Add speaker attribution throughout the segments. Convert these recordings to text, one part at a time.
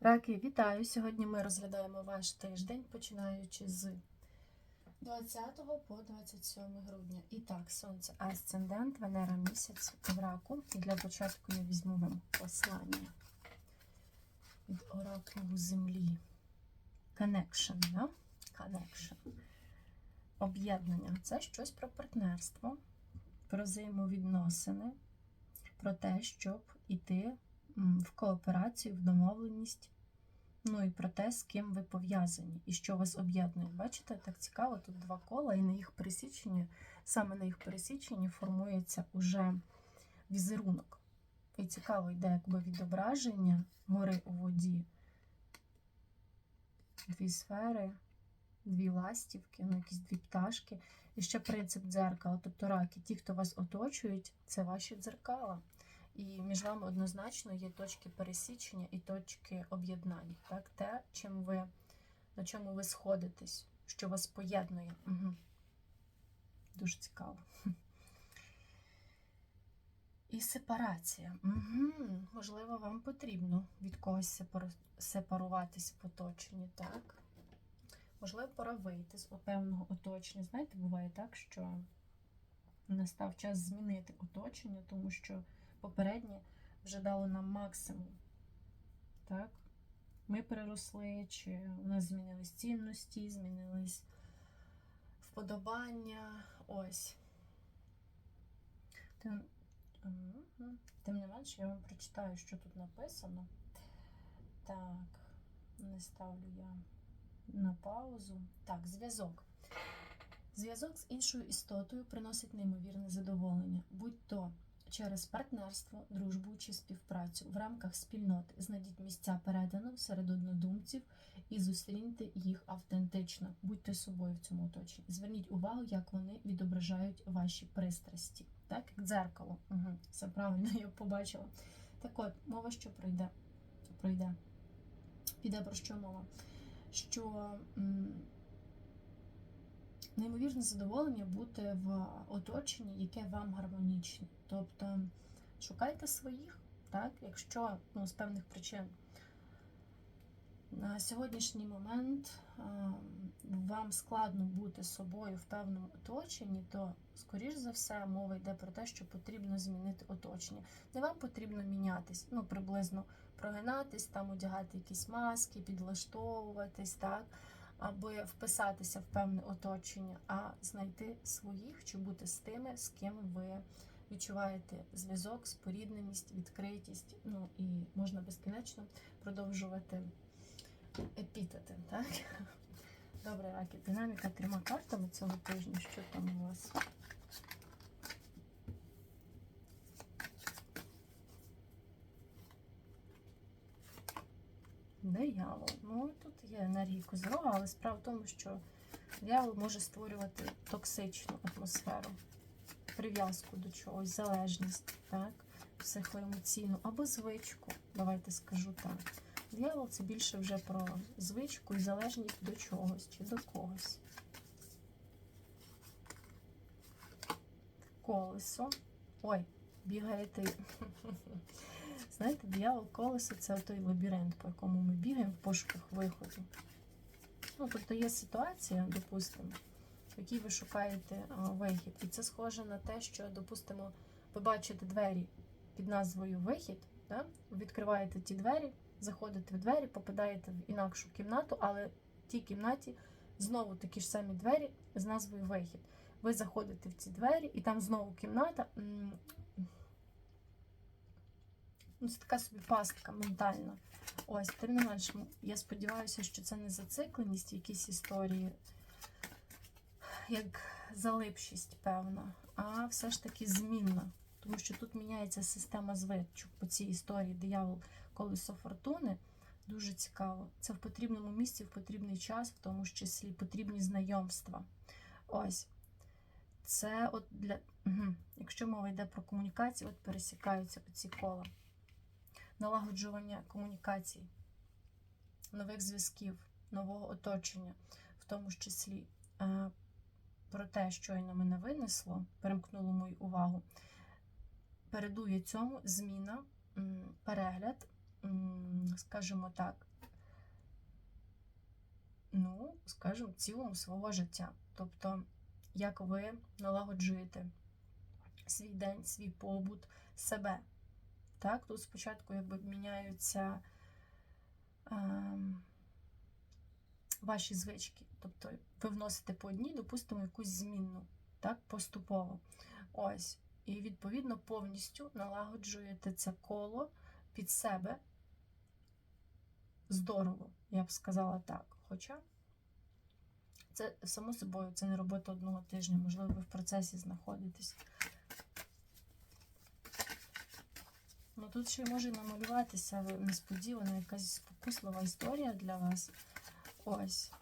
Speaker 1: Раки, вітаю! Сьогодні ми розглядаємо ваш тиждень, починаючи з 20 по 27 грудня. І так, сонце асцендент, Венера місяць в раку. І для початку я візьму вам послання від оракулу землі. Connection, да? Connection. Об'єднання. Це щось про партнерство, про взаємовідносини, про те, щоб іти в кооперацію, в домовленість. Ну і про те, з ким ви пов'язані і що вас об'єднує. Бачите, так цікаво, тут два кола, і на їх пересіченні, саме на їх пересіченні формується уже візерунок. І цікаво йде якби відображення гори у воді. Дві сфери, дві ластівки, ну якісь дві пташки. І ще принцип дзеркала. Тобто раки, ті, хто вас оточують, це ваші дзеркала. І між вами однозначно є точки пересічення і точки об'єднання. Так? Те, чим ви, на чому ви сходитесь, що вас поєднує. Угу. Дуже цікаво. І сепарація. Угу. Можливо, вам потрібно від когось сепар- сепаруватись в оточенні, так? Можливо, пора вийти з певного оточення. Знаєте, буває так, що настав час змінити оточення, тому що попереднє вже дало нам максимум. Так? Ми переросли, чи у нас змінились цінності, змінились вподобання. Ось. Тим, Тим не менше, я вам прочитаю, що тут написано. Так, не ставлю я на паузу. Так, зв'язок. Зв'язок з іншою істотою приносить неймовірне задоволення, будь то через партнерство, дружбу чи співпрацю в рамках спільноти. Знайдіть місця передану серед однодумців і зустріньте їх автентично. Будьте собою в цьому оточенні. Зверніть увагу, як вони відображають ваші пристрасті. Так, як дзеркало. Угу. Все правильно, я побачила. Так от, мова що пройде? Пройде. Піде про що мова? Що м, неймовірне задоволення бути в оточенні, яке вам гармонічне. Тобто шукайте своїх, так, якщо ну, з певних причин на сьогоднішній момент вам складно бути собою в певному оточенні, то, скоріш за все, мова йде про те, що потрібно змінити оточення. Не вам потрібно мінятись, ну, приблизно прогинатись, там одягати якісь маски, підлаштовуватись, так, аби вписатися в певне оточення, а знайти своїх чи бути з тими, з ким ви відчуваєте зв'язок, спорідненість, відкритість. Ну і можна безкінечно продовжувати епітети, так? Добре, раки, динаміка трьома картами цього тижня. Що там у вас? Диявол. Ну, тут є енергії козирога, але справа в тому, що диявол може створювати токсичну атмосферу, прив'язку до чогось, залежність, так? психоемоційну або звичку. Давайте скажу так. Диявол це більше вже про звичку і залежність до чогось чи до когось. Колесо. Ой, бігаєте. Знаєте, диявол колесо це той лабіринт, по якому ми бігаємо в пошуках виходу. Ну, тобто є ситуація, допустимо, в якій ви шукаєте вихід. І це схоже на те, що, допустимо, ви бачите двері під назвою Вихід, да? відкриваєте ті двері, заходите в двері, попадаєте в інакшу кімнату, але в тій кімнаті знову такі ж самі двері з назвою Вихід. Ви заходите в ці двері, і там знову кімната. Ну, це така собі пастка ментальна. Ось, тим не менш, я сподіваюся, що це не зацикленість в якійсь історії, як залипшість, певна, а все ж таки змінна. Тому що тут міняється система звичок по цій історії диявол колесо фортуни. Дуже цікаво. Це в потрібному місці, в потрібний час, в тому ж числі потрібні знайомства. Ось. Це от для. Якщо мова йде про комунікацію, от пересікаються оці кола. Налагоджування комунікацій, нових зв'язків, нового оточення, в тому ж числі е, про те, щойно мене винесло, перемкнуло мою увагу. Передує цьому зміна, перегляд, скажімо так, ну, скажімо, цілому свого життя. Тобто, як ви налагоджуєте свій день, свій побут, себе. Так, тут спочатку якби міняються ем, ваші звички. Тобто ви вносите по одній, допустимо, якусь змінну, так, поступово. Ось. І відповідно повністю налагоджуєте це коло під себе. Здорово, я б сказала так. Хоча це само собою це не робота одного тижня, можливо, ви в процесі знаходитесь. Ну тут ще може намалюватися несподівана якась спокуслива історія для вас. Ось.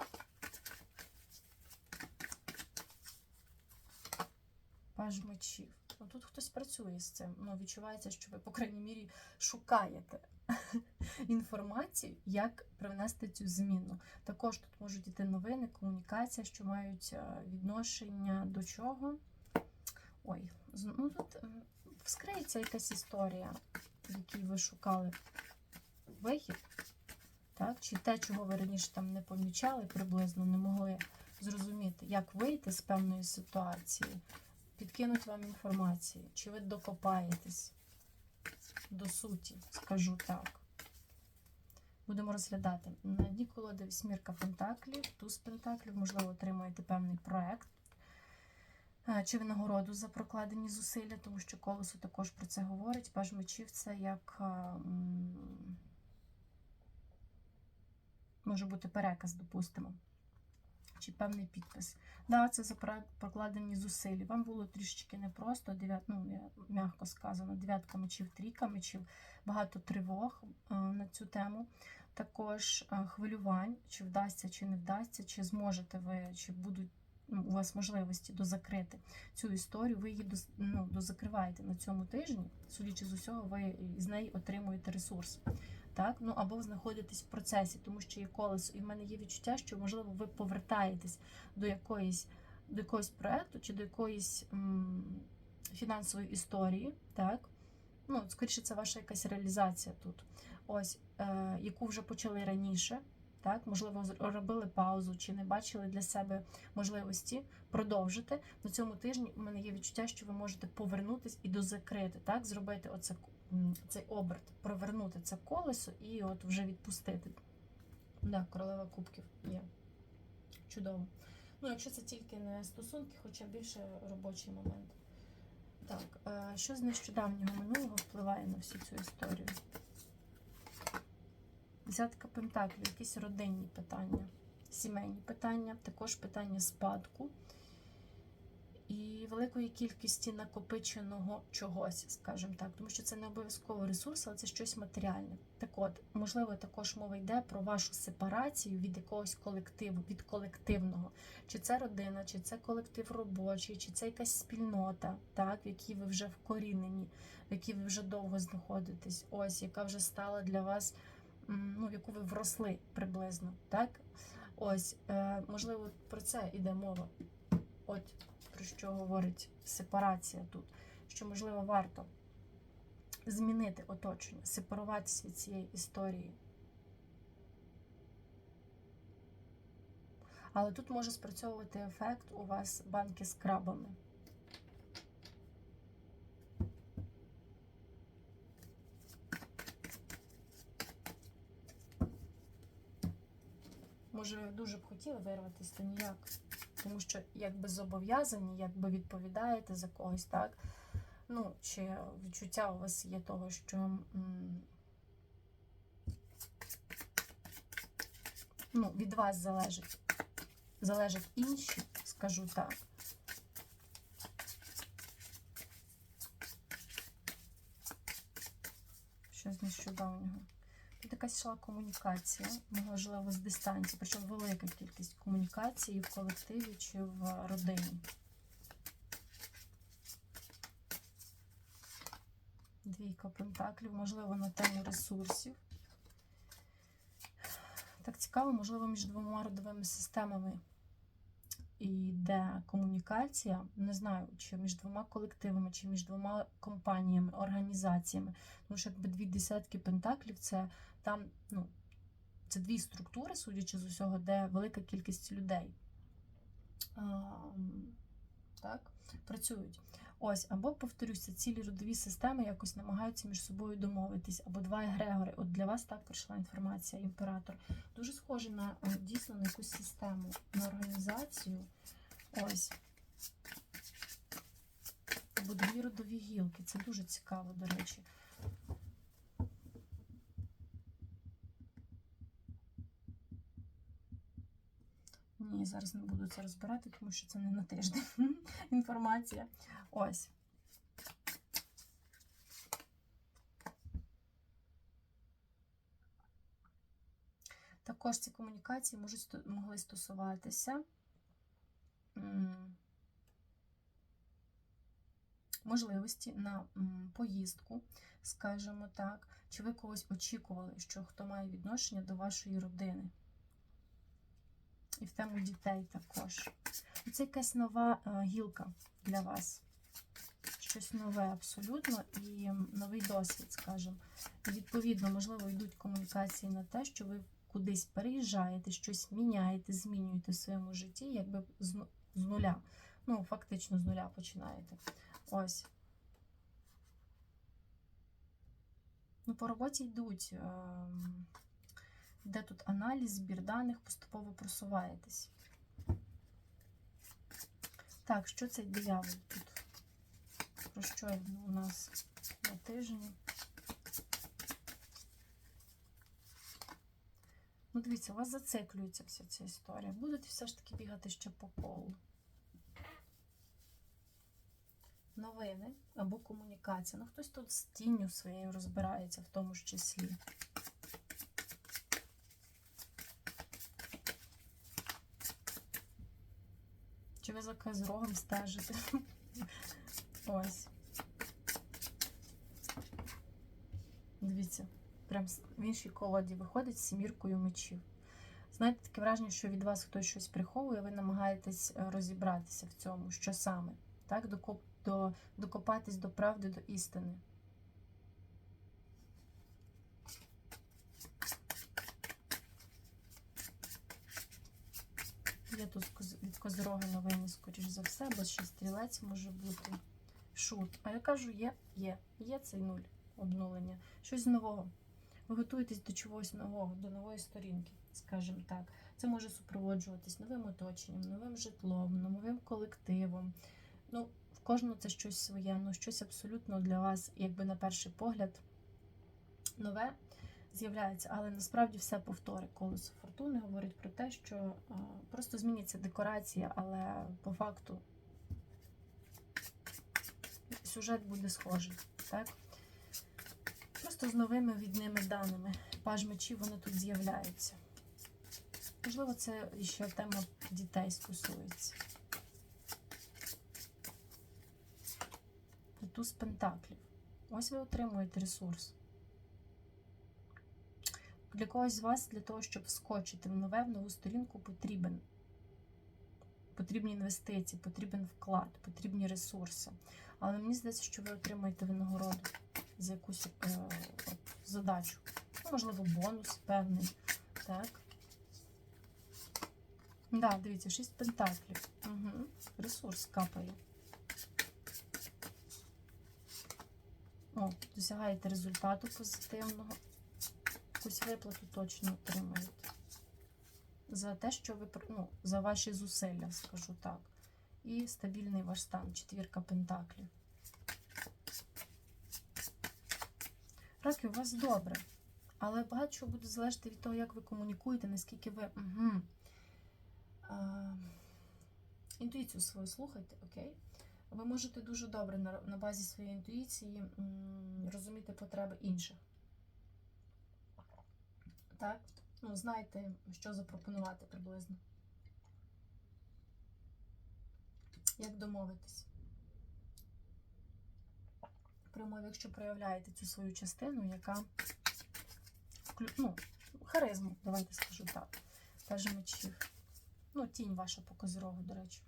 Speaker 1: Паж мечів. Ну тут хтось працює з цим. Ну, відчувається, що ви, по крайній мірі, шукаєте інформацію, як привнести цю зміну. Також тут можуть йти новини, комунікація, що мають е, відношення до чого. Ой, ну тут вскриється якась історія, в якій ви шукали вихід. Так? Чи те, чого ви раніше там не помічали, приблизно не могли зрозуміти, як вийти з певної ситуації, підкинуть вам інформації, чи ви докопаєтесь до суті, скажу так. Будемо розглядати. На дні колоди вісьмірка пентаклів, туз пентаклів, можливо, отримуєте певний проект. Чи винагороду за прокладені зусилля, тому що колесо також про це говорить. Паж мечів це як може бути переказ, допустимо. Чи певний підпис. Да, це за прокладені зусилля. Вам було трішечки непросто, дев'ят, ну, м'яко сказано, дев'ятка мечів, трійка мечів, багато тривог на цю тему. Також хвилювань, чи вдасться, чи не вдасться, чи зможете ви, чи будуть у вас можливості дозакрити цю історію. Ви її доз- ну, дозакриваєте на цьому тижні. Судячи з усього, ви з неї отримуєте ресурс. Так, ну або знаходитесь в процесі, тому що є колесо, і в мене є відчуття, що можливо ви повертаєтесь до якоїсь до якогось проекту чи до якоїсь м, фінансової історії, так? Ну, скоріше, це ваша якась реалізація тут. Ось, е, яку вже почали раніше, так? Можливо, робили паузу чи не бачили для себе можливості продовжити. На цьому тижні у мене є відчуття, що ви можете повернутись і дозакрити, так? Зробити оце, цей оберт, провернути це колесо і от вже відпустити. Да, королева кубків є. Чудово. Ну, якщо це тільки не стосунки, хоча більше робочий момент. Так, е, що з нещодавнього минулого впливає на всю цю історію? Десятка пентаклів, якісь родинні питання, сімейні питання, також питання спадку і великої кількості накопиченого чогось, скажімо так, тому що це не обов'язково ресурс, але це щось матеріальне. Так от, можливо, також мова йде про вашу сепарацію від якогось колективу, від колективного. Чи це родина, чи це колектив робочий, чи це якась спільнота, так, в якій ви вже вкорінені, в якій ви вже довго знаходитесь, ось, яка вже стала для вас, ну, в яку ви вросли приблизно, так? Ось, е, можливо, про це йде мова. От про що говорить сепарація тут. Що, можливо, варто змінити оточення, сепаруватися від цієї історії. Але тут може спрацьовувати ефект у вас банки з крабами. Ви дуже б хотіли вирватися, та ніяк. Тому що якби зобов'язані, якби відповідаєте за когось, так? Ну, чи відчуття у вас є того, що ну, від вас залежить. Залежать інші, скажу так. Що з нещодавнього? Тут якась йшла комунікація, можливо, з дистанції, причому велика кількість комунікації в колективі чи в родині. Двійка пентаклів, можливо, на тему ресурсів. Так цікаво, можливо, між двома родовими системами йде комунікація. Не знаю, чи між двома колективами, чи між двома компаніями, організаціями. Тому що якби дві десятки пентаклів це там, ну, це дві структури, судячи з усього, де велика кількість людей А, так, працюють. Ось, або, повторюся, цілі родові системи якось намагаються між собою домовитись, або два егрегори. От для вас так прийшла інформація, імператор. Дуже схоже на е, дійсно на якусь систему, на організацію. Ось. Або дві родові гілки. Це дуже цікаво, до речі. Зараз не буду це розбирати, тому що це не на тиждень інформація. Ось. Також ці комунікації можуть могли стосуватися можливості на поїздку, скажімо так, чи ви когось очікували, що хто має відношення до вашої родини. І в тему дітей також. Це якась нова е, гілка для вас. Щось нове абсолютно і новий досвід, скажімо. І відповідно, можливо, йдуть комунікації на те, що ви кудись переїжджаєте, щось міняєте, змінюєте в своєму житті, якби з, ну- нуля. Ну, фактично з нуля починаєте. Ось. Ну, по роботі йдуть. ем, Де тут аналіз, збір даних, поступово просуваєтесь. Так, що цей диявол тут? Про що він у нас на тижні? Ну, дивіться, у вас зациклюється вся ця історія. Будете все ж таки бігати ще по колу. Новини або комунікація. Ну, хтось тут з тінню своєю розбирається, в тому ж числі. Ви за козрогом стежите? Ось. Дивіться, прям в іншій колоді виходить з сіміркою мечів. Знаєте, таке враження, що від вас хтось щось приховує, ви намагаєтесь е, розібратися в цьому, що саме, так? Докоп, до, докопатись до правди, до істини. Тут від козирога новини, скоріш за все, бо ще стрілець може бути. Шут. А я кажу, є, є. Є цей нуль обнулення. Щось нового. Ви готуєтесь до чогось нового, до нової сторінки, скажімо так. Це може супроводжуватись новим оточенням, новим житлом, новим колективом. Ну, в кожного це щось своє, ну щось абсолютно для вас, якби на перший погляд, нове з'являється, але насправді все повтори. Колесо фортуни говорить про те, що просто зміниться декорація, але по факту сюжет буде схожий. Так? Просто з новими відними даними. Паж мечів вони тут з'являються. Можливо, це ще тема дітей стосується. Туз пентаклів. Ось ви отримуєте ресурс. Для когось з вас, для того, щоб вскочити в нове, в нову сторінку, потрібен. Потрібні інвестиції, потрібен вклад, потрібні ресурси. Але мені здається, що ви отримаєте винагороду за якусь е, задачу. Ну, можливо, бонус певний. Так. Да, дивіться, шість пентаклів. Угу. Ресурс капає. О, досягаєте результату позитивного. Якусь виплату точно отримаєте. За те, що ви ну, за ваші зусилля, скажу так. І стабільний ваш стан, четвірка пентаклів. Раки, у вас добре. Але багато чого буде залежати від того, як ви комунікуєте, наскільки ви. Угу. А, інтуїцію свою слухайте, окей? Ви можете дуже добре на, базі своєї інтуїції розуміти потреби інших. Так? Ну, знаєте, що запропонувати приблизно. Як домовитись? При умові, якщо проявляєте цю свою частину, яка ну, харизму, давайте скажу так. Каже мечів. Ну, тінь ваша по козирогу, до речі.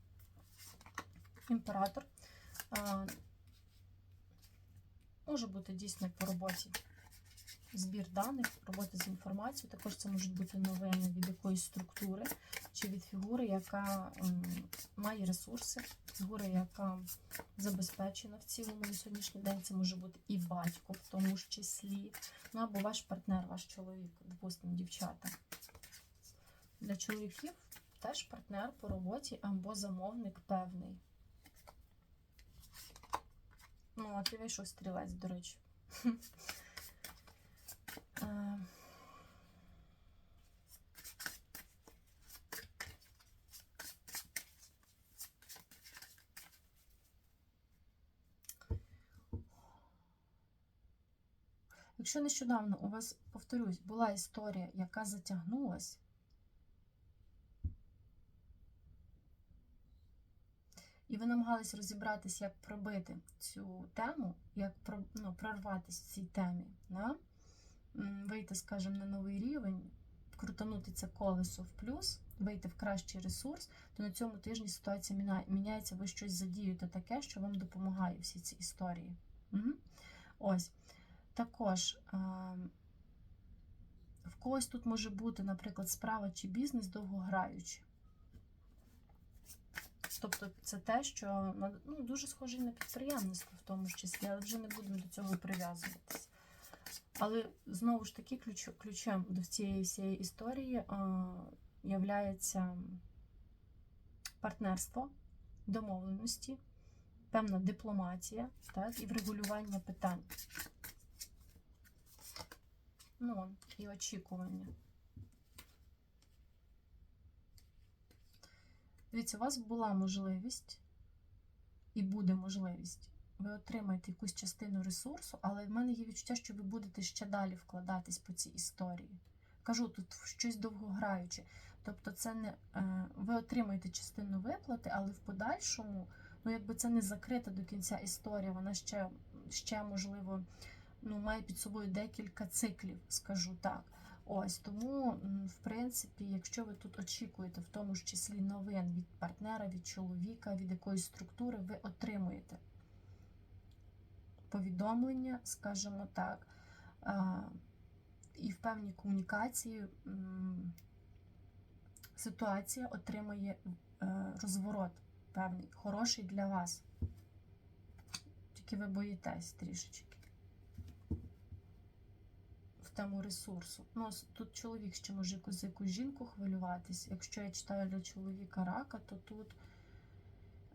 Speaker 1: Імператор. А, може бути дійсно по роботі. Збір даних, робота з інформацією. Також це можуть бути новини від якоїсь структури чи від фігури, яка має ресурси, фігура, яка забезпечена в цілому на сьогоднішній день. Це може бути і батько, в тому ж числі, ну або ваш партнер, ваш чоловік, допустимо, дівчата. Для чоловіків теж партнер по роботі або замовник певний. Ну, от і вийшов стрілець, до речі. Е, Якщо нещодавно у вас, повторюсь, була історія, яка затягнулась, і ви намагались розібратися, як пробити цю тему, як ну, прорватися в цій темі, да? Вийти, скажімо, на новий рівень, крутанути це колесо в плюс, вийти в кращий ресурс, то на цьому тижні ситуація міняється, ви щось задіюєте таке, що вам допомагає всі ці історії. Угу. Ось. Також ем, в когось тут може бути, наприклад, справа чи бізнес довгограючий. Тобто це те, що ну, дуже схоже на підприємництво в тому числі, але вже не будемо до цього прив'язуватися. Але знову ж таки, ключ, ключем до цієї всієї історії а, являється партнерство, домовленості, певна дипломатія так, і врегулювання питань. Ну, і очікування. Дивіться, у вас була можливість і буде можливість. Ви отримаєте якусь частину ресурсу, але в мене є відчуття, що ви будете ще далі вкладатись по цій історії. Кажу, тут щось довгограюче. Тобто, це не е, ви отримаєте частину виплати, але в подальшому, ну якби це не закрита до кінця історія, вона ще, ще можливо, ну, має під собою декілька циклів, скажу так. Ось тому, в принципі, якщо ви тут очікуєте, в тому ж числі новин від партнера, від чоловіка, від якоїсь структури, ви отримуєте повідомлення, скажімо так, і в певній комунікації ситуація отримує е, розворот певний, хороший для вас. Тільки ви боїтесь трішечки в тему ресурсу. Ну, тут чоловік ще може якусь якусь жінку хвилюватись. Якщо я читаю для чоловіка рака, то тут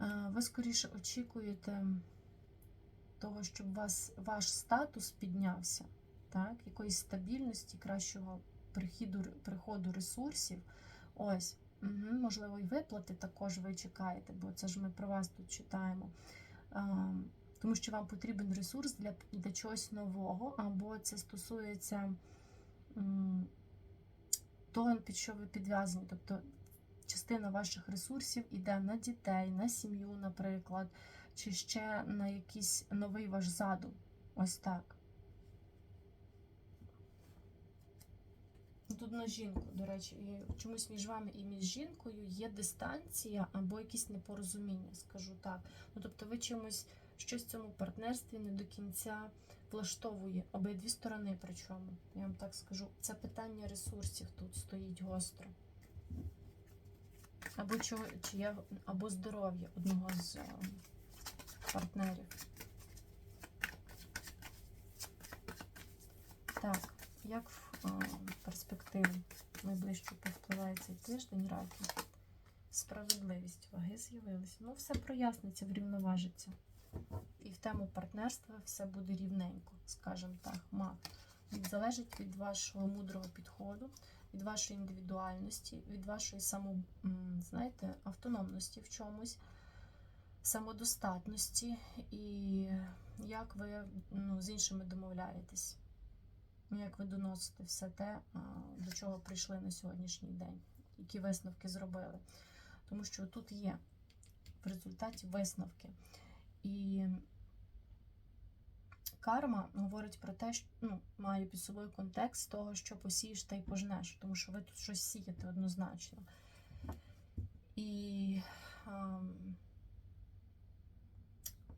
Speaker 1: е, ви скоріше очікуєте того, щоб вас, ваш статус піднявся, так? якоїсь стабільності, кращого прихіду, приходу ресурсів. Ось, угу, можливо, і виплати також ви чекаєте, бо це ж ми про вас тут читаємо. А, тому що вам потрібен ресурс для, для чогось нового, або це стосується того, під що ви підв'язані. Тобто частина ваших ресурсів іде на дітей, на сім'ю, наприклад, чи ще на якийсь новий ваш задум. Ось так. Тут на жінку, до речі, чомусь між вами і між жінкою є дистанція або якісь непорозуміння, скажу так. Ну, тобто ви чимось щось в цьому партнерстві не до кінця влаштовує обидві сторони, причому, я вам так скажу, це питання ресурсів тут стоїть гостро. Або чого, чи я, або здоров'я одного з партнерів. Так, як в е, перспективі найближче повпливає цей тиждень раки? Справедливість ваги з'явилися. Ну, все проясниться, врівноважиться. І в тему партнерства все буде рівненько, скажімо так. Від залежить від вашого мудрого підходу, від вашої індивідуальності, від вашої само, знаєте, автономності в чомусь, самодостатності і як ви ну, з іншими домовляєтесь, як ви доносите все те, до чого прийшли на сьогоднішній день, які висновки зробили. Тому що тут є в результаті висновки. І карма говорить про те, що ну, має під собою контекст того, що посієш та й пожнеш, тому що ви тут щось сієте однозначно. І ам,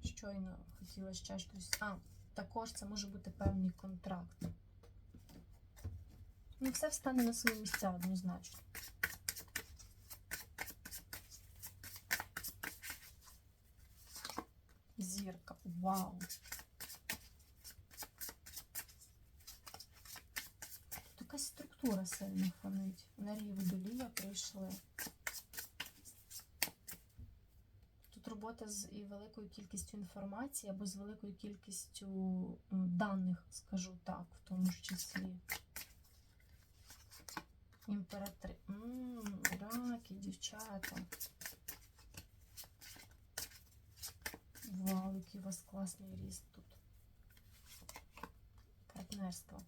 Speaker 1: щойно хотіла ще щось. А, також це може бути певний контракт. Ну, все встане на свої місця однозначно. Зірка. Вау! Якась структура сильно фонить. Енергії водолія прийшли. Тут робота з великою кількістю інформації або з великою кількістю даних, скажу так, в тому ж числі. Імператри. Раки, дівчата. Вау, який у вас класний ріст тут. Партнерство.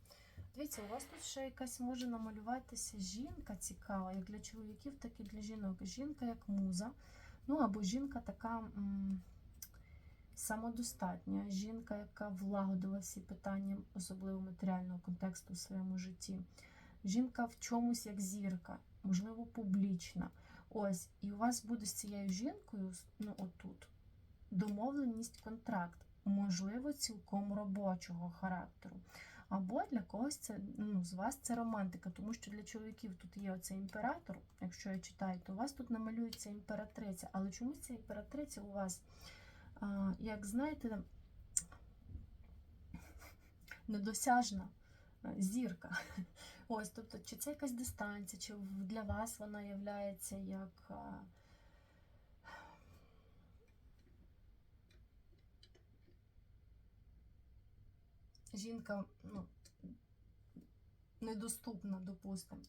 Speaker 1: Дивіться, у вас тут ще якась може намалюватися жінка цікава, як для чоловіків, так і для жінок. Жінка як муза. Ну, або жінка така м, самодостатня, жінка, яка влагодила всі питання, особливо матеріального контексту в своєму житті. Жінка в чомусь як зірка, можливо, публічна. Ось, і у вас буде з цією жінкою, ну отут, домовленість, контракт, можливо, цілком робочого характеру. Або для когось це ну, з вас це романтика, тому що для чоловіків тут є оцей імператор. Якщо я читаю, то у вас тут намалюється імператриця. Але чомусь ця імператриця у вас, а, як знаєте, недосяжна е, зірка. Ось, тобто, чи це якась дистанція, чи для вас вона являється як. Жінка ну, недоступна, допустимо.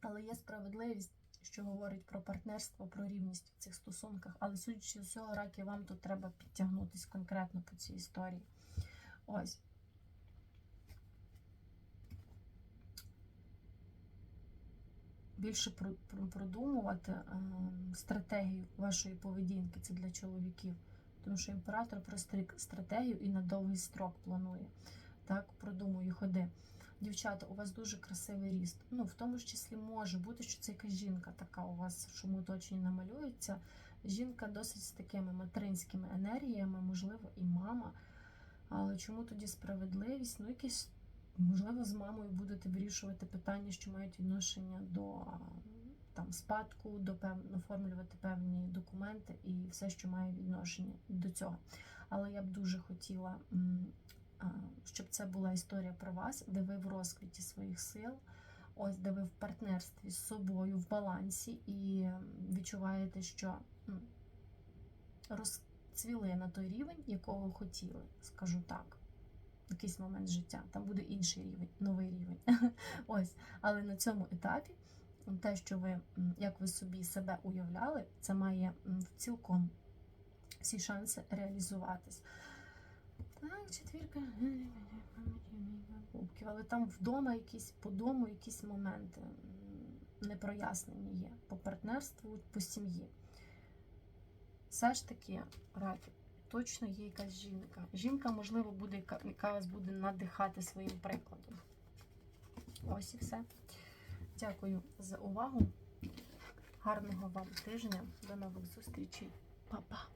Speaker 1: Але є справедливість, що говорить про партнерство, про рівність в цих стосунках. Але судячи з усього, раки, вам тут треба підтягнутися конкретно по цій історії. Ось. Більше про- про- продумувати е, стратегію вашої поведінки це для чоловіків. Тому що імператор про стрик- стратегію і на довгий строк планує. Так, продумує ходи. Дівчата, у вас дуже красивий ріст. Ну, в тому ж числі може бути, що це якась жінка така у вас, в чому оточенні намалюється. Жінка досить з такими материнськими енергіями, можливо, і мама. Але чому тоді справедливість? Ну, якісь, можливо, з мамою будете вирішувати питання, що мають відношення до там, спадку, до пев... оформлювати певні документи і все, що має відношення до цього. Але я б дуже хотіла, щоб це була історія про вас, де ви в розквіті своїх сил, ось де ви в партнерстві з собою, в балансі, і відчуваєте, що розцвіли на той рівень, якого хотіли, скажу так. в Якийсь момент життя, там буде інший рівень, новий рівень. Ось, але на цьому етапі те, що ви, як ви собі себе уявляли, це має цілком всі шанси реалізуватись. Так, четвірка кубків, але там вдома якісь по дому якісь моменти непрояснені є по партнерству, по сім'ї. Все ж таки, раки, точно є якась жінка. Жінка, можливо, буде, яка- вас буде надихати своїм прикладом. Ось і все. Дякую за увагу. Гарного вам тижня. До нових зустрічей. Па-па!